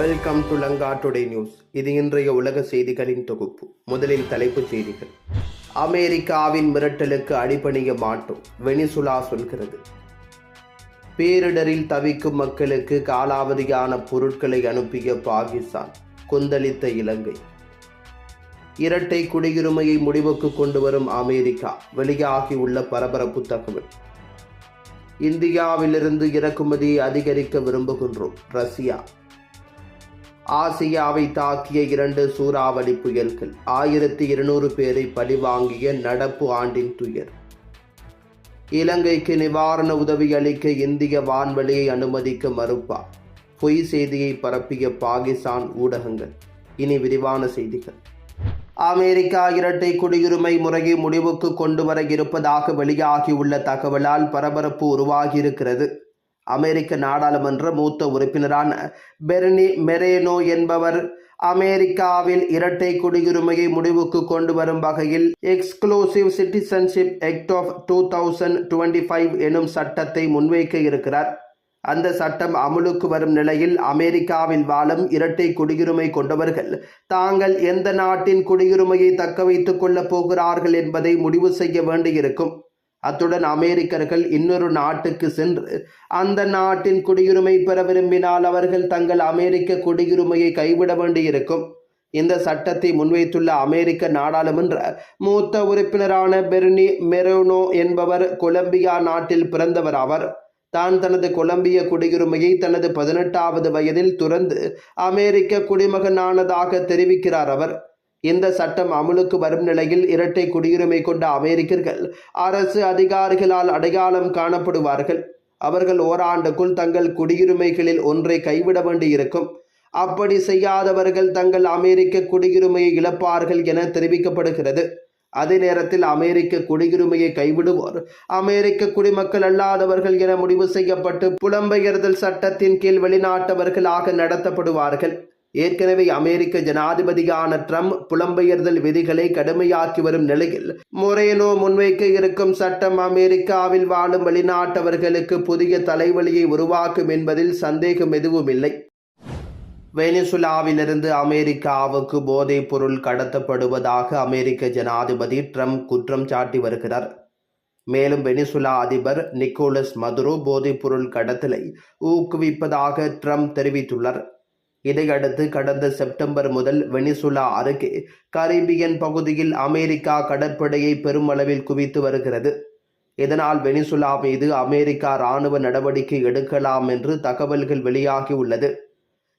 Welcome to Lanka today news இது இன்றைய உலக செய்திகளின் தொகுப்பு. முதலில் தலைப்புச் செய்திகள். அமெரிக்காவின் மிரட்டலுக்கு அடிபணிய மாட்டோம் வெனிசுலா சொல்கிறது. பேரிடரில் தவிக்கும் மக்களுக்கு காலாவதியான பொருட்களை அனுப்பிய பாகிஸ்தான் கொந்தளித்த இலங்கை. இரட்டை குடியுரிமையை முடிவுக்கு கொண்டு வரும் அமெரிக்கா வெளியாகியுள்ள பரபரப்பு தகவல். இந்தியாவிலிருந்து இறக்குமதியை அதிகரிக்க விரும்புகின்றோம் ரஷ்யா. ஆசியாவை தாக்கிய இரண்டு சூறாவளி புயல்கள் ஆயிரத்தி இருநூறு பேரை பழிவாங்கிய நடப்பு ஆண்டின் துயர். இலங்கைக்கு நிவாரண உதவி அளிக்க இந்திய வான்வெளியை அனுமதிக்க மறுப்பா? பொய் செய்தியை பரப்பிய பாகிஸ்தான் ஊடகங்கள். இனி விரிவான செய்திகள். அமெரிக்கா இரட்டை குடியுரிமை முறையை முடிவுக்கு கொண்டு வர இருப்பதாக வெளியாகியுள்ள தகவலால் பரபரப்பு உருவாகியிருக்கிறது. அமெரிக்க நாடாளுமன்ற மூத்த உறுப்பினரான பெர்னி மெரேனோ என்பவர் அமெரிக்காவில் இரட்டை குடியுரிமையை முடிவுக்கு கொண்டு வரும் வகையில் exclusive citizenship act of two thousand twenty five எனும் சட்டத்தை முன்வைக்க இருக்கிறார். அந்த சட்டம் அமுலுக்கு வரும் நிலையில் அமெரிக்காவில் வாழும் இரட்டை குடியுரிமை கொண்டவர்கள் தாங்கள் எந்த நாட்டின் குடியுரிமையை தக்க வைத்துக் கொள்ளப் போகிறார்கள் என்பதை முடிவு செய்ய வேண்டியிருக்கும். அத்துடன் அமெரிக்கர்கள் இன்னொரு நாட்டுக்கு சென்று அந்த நாட்டின் குடியுரிமை பெற விரும்பினால் அவர்கள் தங்கள் அமெரிக்க குடியுரிமையை கைவிட வேண்டியிருக்கும். இந்த சட்டத்தை முன்வைத்துள்ள அமெரிக்க நாடாளுமன்ற மூத்த உறுப்பினரான பெர்னி மெரோனோ என்பவர் கொலம்பியா நாட்டில் பிறந்தவர் அவர் தான் தனது கொலம்பிய குடியுரிமையை தனது பதினெட்டாவது வயதில் துறந்து அமெரிக்க குடிமகனானதாக தெரிவிக்கிறார் அவர். இந்த சட்டம் அமுலுக்கு வரும் நிலையில் இரட்டை குடியுரிமை கொண்ட அமெரிக்கர்கள் அரசு அதிகாரிகளால் அடையாளம் காணப்படுவார்கள். அவர்கள் ஓராண்டுக்குள் தங்கள் குடியுரிமைகளில் ஒன்றை கைவிட வேண்டியிருக்கும். அப்படி செய்யாதவர்கள் தங்கள் அமெரிக்க குடியுரிமையை இழப்பார்கள் என தெரிவிக்கப்படுகிறது. அதே நேரத்தில் அமெரிக்க குடியுரிமையை கைவிடுவோர் அமெரிக்க குடிமக்கள் அல்லாதவர்கள் என முடிவு செய்யப்பட்டு புலம்பெயர்தல் சட்டத்தின் கீழ் வெளிநாட்டவர்களாக நடத்தப்படுவார்கள். ஏற்கனவே அமெரிக்க ஜனாதிபதியான ட்ரம்ப் புலம்பெயர்தல் விதிகளை கடுமையாக்கி வரும் நிலையில் முறையனோ முன்வைக்க இருக்கும் சட்டம் அமெரிக்காவில் வாழும் வெளிநாட்டவர்களுக்கு புதிய தலைவலியை உருவாக்கும் என்பதில் சந்தேகம் எதுவும் இல்லை. வெனிசுலாவிலிருந்து அமெரிக்காவுக்கு போதைப் பொருள் கடத்தப்படுவதாக அமெரிக்க ஜனாதிபதி ட்ரம்ப் குற்றம் சாட்டி வருகிறார். மேலும் வெனிசுலா அதிபர் நிக்கோலஸ் மதுரோ போதைப் பொருள் கடத்தலை ஊக்குவிப்பதாக ட்ரம்ப் தெரிவித்துள்ளார். இதையடுத்து கடந்த செப்டம்பர் முதல் வெனிசுலா அருகே கரீபியன் பகுதியில் அமெரிக்கா கடற்படையை பெருமளவில் குவித்து வருகிறது. இதனால் வெனிசுலா மீது அமெரிக்கா இராணுவ நடவடிக்கை எடுக்கலாம் என்று தகவல்கள் வெளியாகியுள்ளது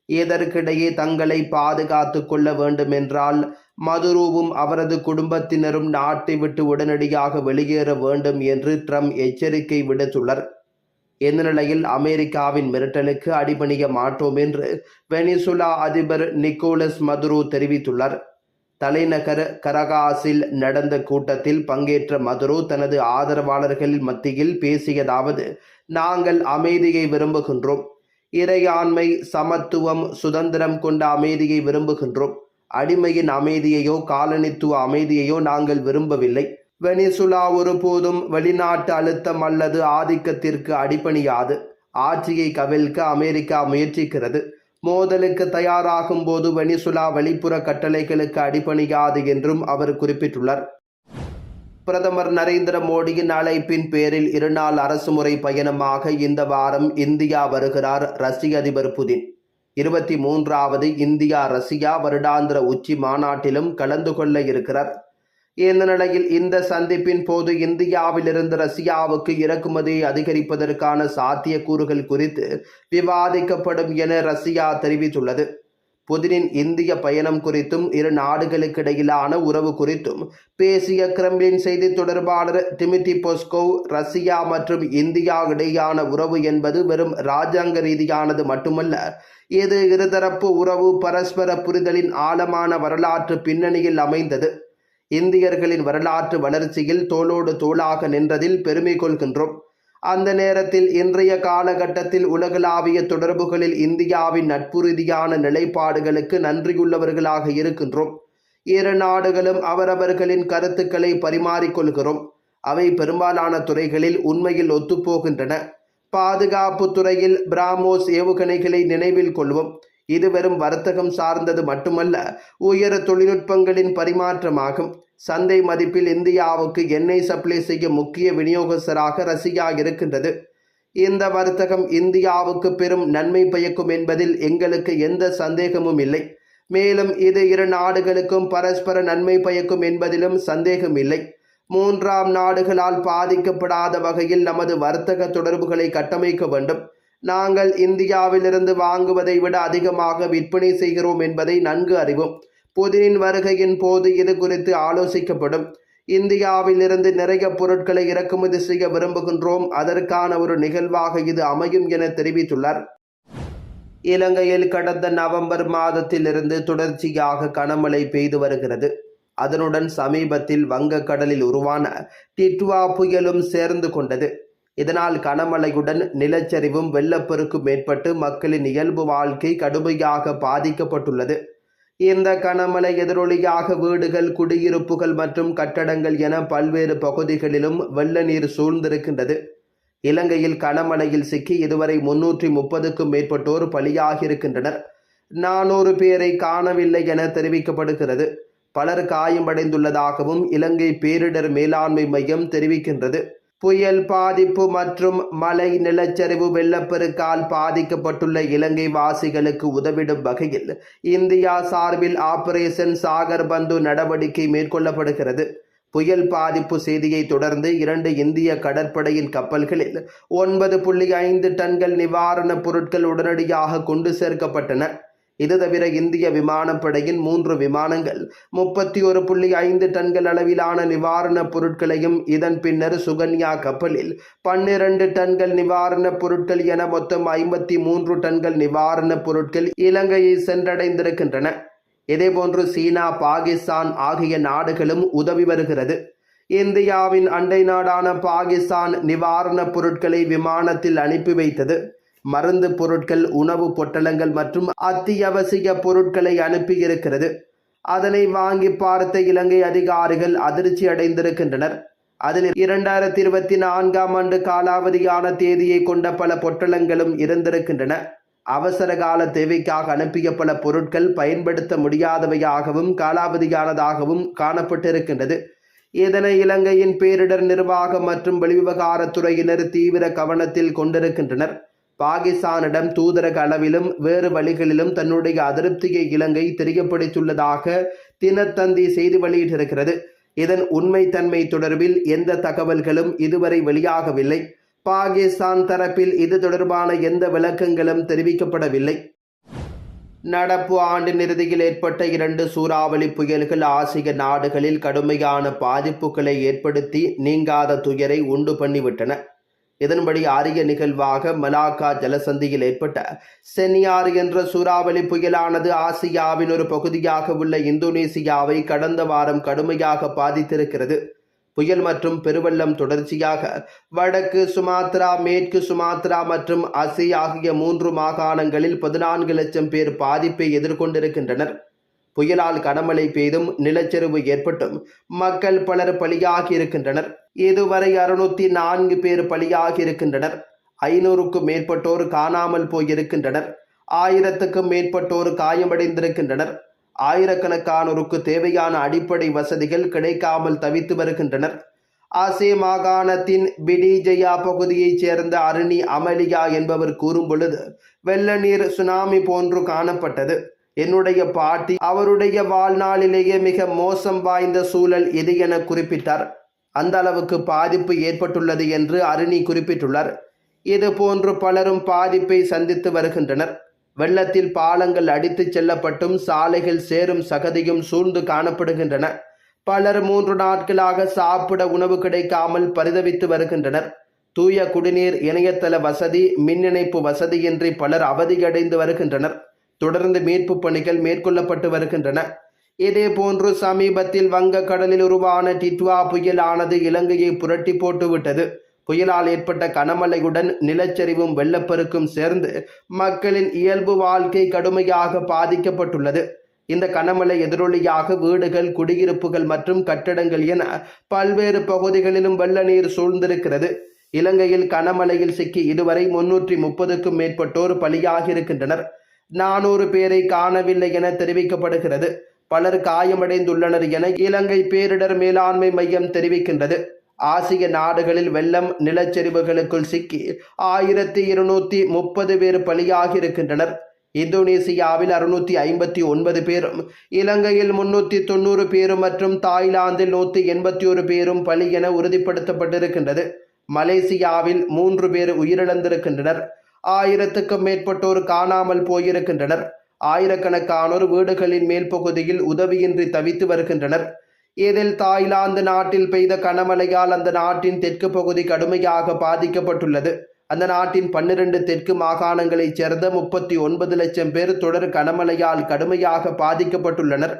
இதற்கிடையே தங்களை பாதுகாத்து கொள்ள வேண்டுமென்றால் மதுருவும் அவரது குடும்பத்தினரும் நாட்டை விட்டு உடனடியாக வெளியேற வேண்டும் என்று ட்ரம்ப் எச்சரிக்கை விடுத்துள்ளார். இந்த நிலையில் அமெரிக்காவின் மிரட்டலுக்கு அடிபணிய மாட்டோம் என்று வெனிசுலா அதிபர் நிக்கோலஸ் மதுரு தெரிவித்துள்ளார். தலைநகர் கரகாஸில் நடந்த கூட்டத்தில் பங்கேற்ற மதுரு தனது ஆதரவாளர்கள் மத்தியில் பேசியதாவது நாங்கள் அமைதியை விரும்புகின்றோம். இறையாண்மை சமத்துவம் சுதந்திரம் கொண்ட அமைதியை விரும்புகின்றோம். அடிமையின் அமைதியையோ காலனித்துவ அமைதியையோ நாங்கள் விரும்பவில்லை. வெனிசுலா ஒருபோதும் வெளிநாட்டு அழுத்தம் அல்லது ஆதிக்கத்திற்கு அடிபணியாது. ஆட்சியை கவிழ்க்க அமெரிக்கா முயற்சிக்கிறது. மோதலுக்கு தயாராகும் போது வெனிசுலா வெளிப்புற கட்டளைகளுக்கு அடிபணியாது என்றும் அவர் குறிப்பிட்டுள்ளார். பிரதமர் நரேந்திர மோடியின் அழைப்பின் பேரில் இருநாள் அரசுமுறை பயணமாக இந்த வாரம் இந்தியா வருகிறார் ரஷ்ய அதிபர் புதின். இருபத்தி மூன்றாவது இந்தியா ரஷ்யா வருடாந்திர உச்சி மாநாட்டிலும் கலந்து கொள்ள இருக்கிறார். இந்த நிலையில் இந்த சந்திப்பின் போது இந்தியாவிலிருந்து ரஷ்யாவுக்கு இறக்குமதியை அதிகரிப்பதற்கான சாத்தியக்கூறுகள் குறித்து விவாதிக்கப்படும் என ரஷ்யா தெரிவித்துள்ளது. புதினின் இந்திய பயணம் குறித்தும் இரு நாடுகளுக்கிடையிலான உறவு குறித்தும் பேசிய கிரெம்லின் செய்தி தொடர்பாளர் டிமிட்டி பொஸ்கோவ் ரஷ்யா மற்றும் இந்தியா இடையான உறவு என்பது வெறும் ராஜாங்க ரீதியானது மட்டுமல்ல இது இருதரப்பு உறவு பரஸ்பர புரிதலின் ஆழமான வரலாற்று பின்னணியில் அமைந்தது. இந்தியர்களின் வரலாற்று வளர்ச்சியில் தோளோடு தோளாக நின்றதில் பெருமை கொள்கின்றோம். அந்த நேரத்தில் இன்றைய காலகட்டத்தில் உலகளாவிய தொடர்புகளில் இந்தியாவின் நட்பு ரீதியான நிலைப்பாடுகளுக்கு நன்றியுள்ளவர்களாக இருக்கின்றோம். இரு நாடுகளும் அவரவர்களின் கருத்துக்களை பரிமாறிக்கொள்கிறோம். அவை பெரும்பாலான துறைகளில் உண்மையில் ஒத்துப்போகின்றன. பாதுகாப்பு துறையில் பிராமோஸ் ஏவுகணைகளை நினைவில் கொள்வோம். இது வெறும் வர்த்தகம் சார்ந்தது மட்டுமல்ல உயர தொழில்நுட்பங்களின் பரிமாற்றமாகும். சந்தை மதிப்பில் இந்தியாவுக்கு எண்ணெய் சப்ளை செய்ய முக்கிய விநியோகஸ்தராக ரஷ்யா இருக்கின்றது. இந்த வர்த்தகம் இந்தியாவுக்கு பெரும் நன்மை பயக்கும் என்பதில் எங்களுக்கு எந்த சந்தேகமும் இல்லை. மேலும் இது இரு நாடுகளுக்கும் பரஸ்பர நன்மை பயக்கும் என்பதிலும் சந்தேகம் இல்லை. மூன்றாம் நாடுகளால் பாதிக்கப்படாத வகையில் நமது வர்த்தக தொடர்புகளை கட்டமைக்க வேண்டும். நாங்கள் இந்தியாவிலிருந்து வாங்குவதை விட அதிகமாக விற்பனை செய்கிறோம் என்பதை நன்கு அறிவோம். புதினின் வருகையின் போது இது குறித்து ஆலோசிக்கப்படும். இந்தியாவிலிருந்து நிறைய பொருட்களை இறக்குமதி செய்ய விரும்புகின்றோம். அதற்கான ஒரு நிகழ்வாக இது அமையும் என தெரிவித்துள்ளார். இலங்கையில் கடந்த நவம்பர் மாதத்திலிருந்து தொடர்ச்சியாக கனமழை பெய்து வருகிறது. அதனுடன் சமீபத்தில் வங்கக்கடலில் உருவான டிட்வா புயலும் சேர்ந்து கொண்டது. இதனால் கனமழையுடன் நிலச்சரிவும் வெள்ளப்பெருக்கும் ஏற்பட்டு மக்களின் இயல்பு வாழ்க்கை கடுமையாக பாதிக்கப்பட்டுள்ளது. இந்த கனமழை எதிரொலியாக வீடுகள் குடியிருப்புகள் மற்றும் கட்டடங்கள் என பல்வேறு பகுதிகளிலும் வெள்ள நீர் சூழ்ந்திருக்கின்றது. இலங்கையில் கனமழையில் சிக்கி இதுவரை முன்னூற்றி முப்பதுக்கும் மேற்பட்டோர் பலியாகியிருக்கின்றனர். நானூறு பேரை காணவில்லை என தெரிவிக்கப்படுகிறது. பலர் காயமடைந்துள்ளதாகவும் இலங்கை பேரிடர் மேலாண்மை மையம் தெரிவிக்கின்றது. புயல் பாதிப்பு மற்றும் மலை நிலச்சரிவு வெள்ளப்பெருக்கால் பாதிக்கப்பட்டுள்ள இலங்கை வாசிகளுக்கு உதவிடும் வகையில் இந்தியா சார்பில் ஆபரேஷன் சாகர் பந்து நடவடிக்கை மேற்கொள்ளப்படுகிறது. புயல் பாதிப்பு செய்தியை தொடர்ந்து இரண்டு இந்திய கடற்படையின் கப்பல்களில் ஒன்பது புள்ளி ஐந்து டன்கள் நிவாரணப் பொருட்கள் உடனடியாக கொண்டு சேர்க்கப்பட்டன. இது தவிர இந்திய விமானப்படையின் மூன்று விமானங்கள். முப்பத்தி ஒரு புள்ளி ஐந்து டன்கள் அளவிலான நிவாரணப் பொருட்களையும் இதன் பின்னர் சுகன்யா கப்பலில் பன்னிரண்டு டன்கள் நிவாரணப் பொருட்கள் என மொத்தம் ஐம்பத்தி மூன்று டன்கள் நிவாரணப் பொருட்கள் இலங்கையை சென்றடைந்திருக்கின்றன. இதேபோன்று சீனா பாகிஸ்தான் ஆகிய நாடுகளும் உதவி வருகிறது. இந்தியாவின் அண்டை நாடான பாகிஸ்தான் நிவாரணப் பொருட்களை விமானத்தில் அனுப்பி வைத்தது. மருந்து பொருட்கள் உணவு பொட்டலங்கள் மற்றும் அத்தியாவசிய பொருட்களை அனுப்பியிருக்கிறது. அதனை வாங்கி பார்த்த இலங்கை அதிகாரிகள் அதிர்ச்சி அடைந்திருக்கின்றனர். அதில் இரண்டாயிரத்தி இருபத்தி நான்காம் ஆண்டு காலாவதியான தேதியை கொண்ட பல பொட்டலங்களும் இருந்திருக்கின்றன. அவசர கால தேவைக்காக அனுப்பிய பல பொருட்கள் பயன்படுத்த முடியாதவையாகவும் காலாவதியானதாகவும் காணப்பட்டிருக்கின்றது. இதனை இலங்கையின் பேரிடர் நிர்வாகம் மற்றும் வெளிவிவகாரத்துறையினர் தீவிர கவனத்தில் கொண்டிருக்கின்றனர். பாகிஸ்தானிடம் தூதரக அளவிலும் வேறு வழிகளிலும் தன்னுடைய அதிருப்தியை இலங்கை தெரியப்படுத்தியுள்ளதாக தினத்தந்தி செய்தி வெளியிட்டிருக்கிறது. இதன் உண்மைத்தன்மை தொடர்பில் எந்த தகவல்களும் இதுவரை வெளியாகவில்லை. பாகிஸ்தான் தரப்பில் இது தொடர்பான எந்த விளக்கங்களும் தெரிவிக்கப்படவில்லை. நடப்பு ஆண்டின் இறுதியில் ஏற்பட்ட இரண்டு சூறாவளி புயல்கள் ஆசிய நாடுகளில் கடுமையான பாதிப்புகளை ஏற்படுத்தி நீங்காத துயரை உண்டு பண்ணிவிட்டன. இதன்படி அரிய நிகழ்வாக மலாக்கா ஜலசந்தியில் ஏற்பட்ட சென்னியார் என்ற சூறாவளி புயலானது ஆசியாவின் ஒரு பகுதியாக உள்ள இந்தோனேசியாவை கடந்த வாரம் கடுமையாக பாதித்திருக்கிறது. புயல் மற்றும் பெருவெள்ளம் தொடர்ச்சியாக வடக்கு சுமாத்ரா மேற்கு சுமாத்ரா மற்றும் அசி ஆகிய மூன்று மாகாணங்களில் பதினான்கு லட்சம் பேர் பாதிப்பை எதிர்கொண்டிருக்கின்றனர். புயலால் கனமழை பெய்தும் நிலச்சரிவு ஏற்பட்டும். மக்கள் பலர் பலியாகி இருக்கின்றனர். இதுவரை அறுநூத்தி நான்கு பேர் பலியாக இருக்கின்றனர் ஐநூறுக்கும் மேற்பட்டோர் காணாமல் போயிருக்கின்றனர். ஆயிரத்துக்கும் மேற்பட்டோர் காயமடைந்திருக்கின்றனர். ஆயிரக்கணக்கானோருக்கு தேவையான அடிப்படை வசதிகள் கிடைக்காமல் தவித்து வருகின்றனர். ஆசே மாகாணத்தின் பிடிஜயா பகுதியைச் சேர்ந்த அருணி அமலியா என்பவர் கூறும் பொழுது வெள்ள நீர் சுனாமி போன்று காணப்பட்டது. என்னுடைய பாட்டி அவருடைய வாழ்நாளிலேயே மிக மோசம் வாய்ந்த சூழல் இது என குறிப்பிட்டார். அந்த அளவுக்கு பாதிப்பு ஏற்பட்டுள்ளது என்று அருணி குறிப்பிட்டுள்ளார். இது போன்று பலரும் பாதிப்பை சந்தித்து வருகின்றனர். வெள்ளத்தில் பாலங்கள் அடித்துச் செல்லப்பட்டும் சாலைகள் சேரும் சகதியும் சூழ்ந்து காணப்படுகின்றன. பலர் மூன்று நாட்களாக சாப்பிட உணவு கிடைக்காமல் பரிதவித்து வருகின்றனர். தூய குடிநீர் இணையதள வசதி மின் இணைப்பு வசதியின்றி பலர் அவதியடைந்து வருகின்றனர். தொடர்ந்து மீட்பு பணிகள் மேற்கொள்ளப்பட்டு வருகின்றன. இதே போன்று சமீபத்தில் வங்கக்கடலில் உருவான டிட்வா புயலானது இலங்கையை புரட்டி போட்டுவிட்டது. புயலால் ஏற்பட்ட கனமழையுடன் நிலச்சரிவும் வெள்ளப்பெருக்கும் சேர்ந்து மக்களின் இயல்பு வாழ்க்கை கடுமையாக பாதிக்கப்பட்டுள்ளது. இந்த கனமழை எதிரொலியாக வீடுகள் குடியிருப்புகள் மற்றும் கட்டடங்கள் என பல்வேறு பகுதிகளிலும் வெள்ள நீர் சூழ்ந்திருக்கிறது. இலங்கையில் கனமழையில் சிக்கி இதுவரை முன்னூற்றி முப்பதுக்கும் மேற்பட்டோர் பலியாகியிருக்கின்றனர். நானூறு பேரை காணவில்லை என தெரிவிக்கப்படுகிறது. பலர் காயமடைந்துள்ளனர் என இலங்கை பேரிடர் மேலாண்மை மையம் தெரிவிக்கின்றது. ஆசிய நாடுகளில் வெள்ளம் நிலச்சரிவுகளுக்குள் சிக்கி ஆயிரத்தி இருநூத்தி முப்பது பேர் பலியாகி இருக்கின்றனர் இந்தோனேசியாவில் அறுநூத்தி ஐம்பத்தி ஒன்பது பேரும் இலங்கையில் முன்னூத்தி தொண்ணூறு பேரும் மற்றும் தாய்லாந்தில் நூத்தி எண்பத்தி ஒரு பேரும் பலி என உறுதிப்படுத்தப்பட்டிருக்கின்றது. மலேசியாவில் மூன்று பேர் உயிரிழந்திருக்கின்றனர். ஆயிரத்துக்கும் மேற்பட்டோர் காணாமல் போயிருக்கின்றனர். ஆயிரக்கணக்கானோர் வீடுகளின் மேல் பகுதியில் உதவியின்றி தவித்து வருகின்றனர். இதில் தாய்லாந்து நாட்டில் பெய்த கனமழையால் அந்த நாட்டின் தெற்கு பகுதி கடுமையாக பாதிக்கப்பட்டுள்ளது. அந்த நாட்டின் பன்னிரண்டு தெற்கு மாகாணங்களைச் சேர்ந்த முப்பத்தி ஒன்பது லட்சம் பேர் தொடர் கனமழையால் கடுமையாக பாதிக்கப்பட்டுள்ளனர்.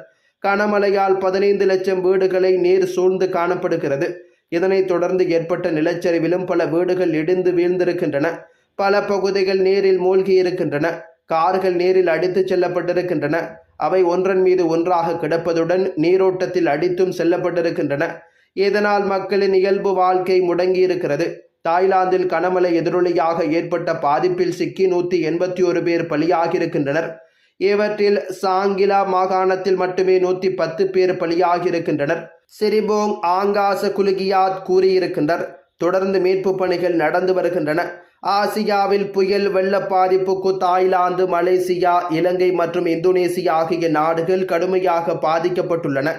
கனமழையால் பதினைந்து லட்சம் வீடுகளை நீர் சூழ்ந்து காணப்படுகிறது. இதனைத் தொடர்ந்து ஏற்பட்ட நிலச்சரிவிலும் பல வீடுகள் இடிந்து வீழ்ந்திருக்கின்றன. பல பகுதிகள் நீரில் மூழ்கியிருக்கின்றன. கார்கள் நீரில் அடித்துச் செல்லப்பட்டிருக்கின்றன. அவை ஒன்றன் மீது ஒன்றாக கிடப்பதுடன் நீரோட்டத்தில் அடித்தும் செல்லப்பட்டிருக்கின்றன. இதனால் மக்களின் இயல்பு வாழ்க்கை முடங்கியிருக்கிறது. தாய்லாந்தில் கனமழை எதிரொலியாக ஏற்பட்ட பாதிப்பில் சிக்கி நூற்றி எண்பத்தி ஒரு பேர் பலியாகியிருக்கின்றனர். இவற்றில் சாங்கிலா மாகாணத்தில் மட்டுமே நூற்றி பத்து பேர் பலியாகியிருக்கின்றனர். சிரிபோங் ஆங்காச குலுகியாத் கூறியிருக்கின்றனர். தொடர்ந்து மீட்பு பணிகள் நடந்து வருகின்றன. ஆசியாவில் புயல் வெள்ள பாதிப்புக்கு தாய்லாந்து மலேசியா இலங்கை மற்றும் இந்தோனேசியா ஆகிய நாடுகள் கடுமையாக பாதிக்கப்பட்டுள்ளன.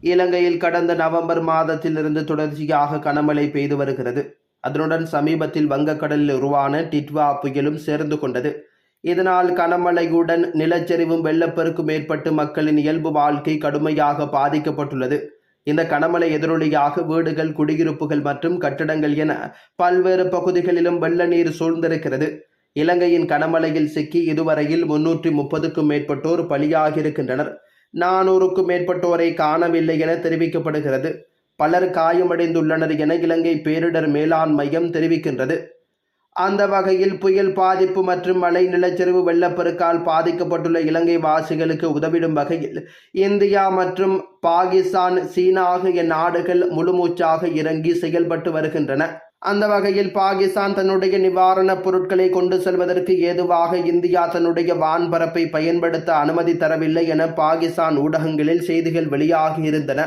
இலங்கையில் கடந்த நவம்பர் மாதத்திலிருந்து தொடர்ச்சியாக கனமழை பெய்து வருகிறது. அதனுடன் சமீபத்தில் வங்கக்கடலில் உருவான டிட்வா புயலும் சேர்ந்து கொண்டது. இதனால் கனமழையுடன் நிலச்சரிவும் வெள்ளப்பெருக்கும் ஏற்பட்டு மக்களின் இயல்பு வாழ்க்கை கடுமையாக பாதிக்கப்பட்டுள்ளது. இந்த கனமழை எதிரொலியாக வீடுகள் குடியிருப்புகள் மற்றும் கட்டடங்கள் என பல்வேறு பகுதிகளிலும் வெள்ள நீர் சூழ்ந்திருக்கிறது. இலங்கையின் கனமழையில் சிக்கி இதுவரையில் முன்னூற்றி முப்பதுக்கும் மேற்பட்டோர் பலியாகியிருக்கின்றனர். நானூறுக்கும் மேற்பட்டோரை காணவில்லை என தெரிவிக்கப்படுகிறது. பலர் காயமடைந்துள்ளனர் என இலங்கை பேரிடர் மேலாண் மையம் தெரிவிக்கின்றது. அந்த வகையில் புயல் பாதிப்பு மற்றும் மழை நிலச்சரிவு வெள்ளப்பெருக்கால் பாதிக்கப்பட்டுள்ள இலங்கை வாசிகளுக்கு உதவிடும் வகையில் இந்தியா மற்றும் பாகிஸ்தான் சீனா ஆகிய நாடுகள் முழுமூச்சாக இறங்கி செயல்பட்டு வருகின்றன. அந்த வகையில் பாகிஸ்தான் தன்னுடைய நிவாரணப் பொருட்களை கொண்டு செல்வதற்கு ஏதுவாக இந்தியா தன்னுடைய வான்பரப்பை பயன்படுத்த அனுமதி தரவில்லை என பாகிஸ்தான் ஊடகங்களில் செய்திகள் வெளியாகியிருந்தன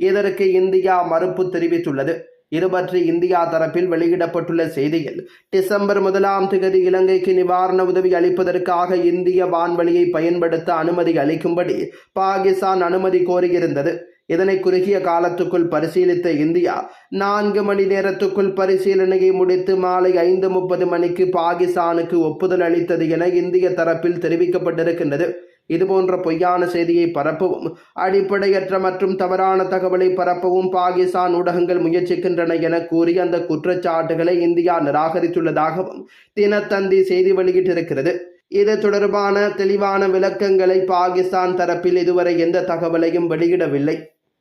இதற்கு இந்தியா மறுப்பு தெரிவித்துள்ளது. இருபற்றி இந்தியா தரப்பில் வெளியிடப்பட்டுள்ள செய்தியில் டிசம்பர் முதலாம் தேதி இலங்கைக்கு நிவாரண உதவி அளிப்பதற்காக இந்திய வான்வழியை பயன்படுத்த அனுமதி அளிக்கும்படி பாகிஸ்தான் அனுமதி கோரியிருந்தது. இதனை குறுகிய காலத்துக்குள் பரிசீலித்த இந்தியா நான்கு மணி நேரத்துக்குள் பரிசீலனையை முடித்து மாலை ஐந்து முப்பது மணிக்கு பாகிஸ்தானுக்கு ஒப்புதல் அளித்தது என இந்திய தரப்பில் தெரிவிக்கப்பட்டிருக்கின்றது. இதுபோன்ற பொய்யான செய்தியை பரப்பவும் அடிப்படையற்ற மற்றும் தவறான தகவலை பரப்பவும் பாகிஸ்தான் ஊடகங்கள் முயற்சிக்கின்றன என கூறி அந்த குற்றச்சாட்டுகளை இந்தியா நிராகரித்துள்ளதாகவும் தினத்தந்தி செய்தி வெளியிட்டிருக்கிறது. இது தொடர்பான தெளிவான விளக்கங்களை பாகிஸ்தான் தரப்பில் இதுவரை எந்த தகவலையும் வெளியிடவில்லை.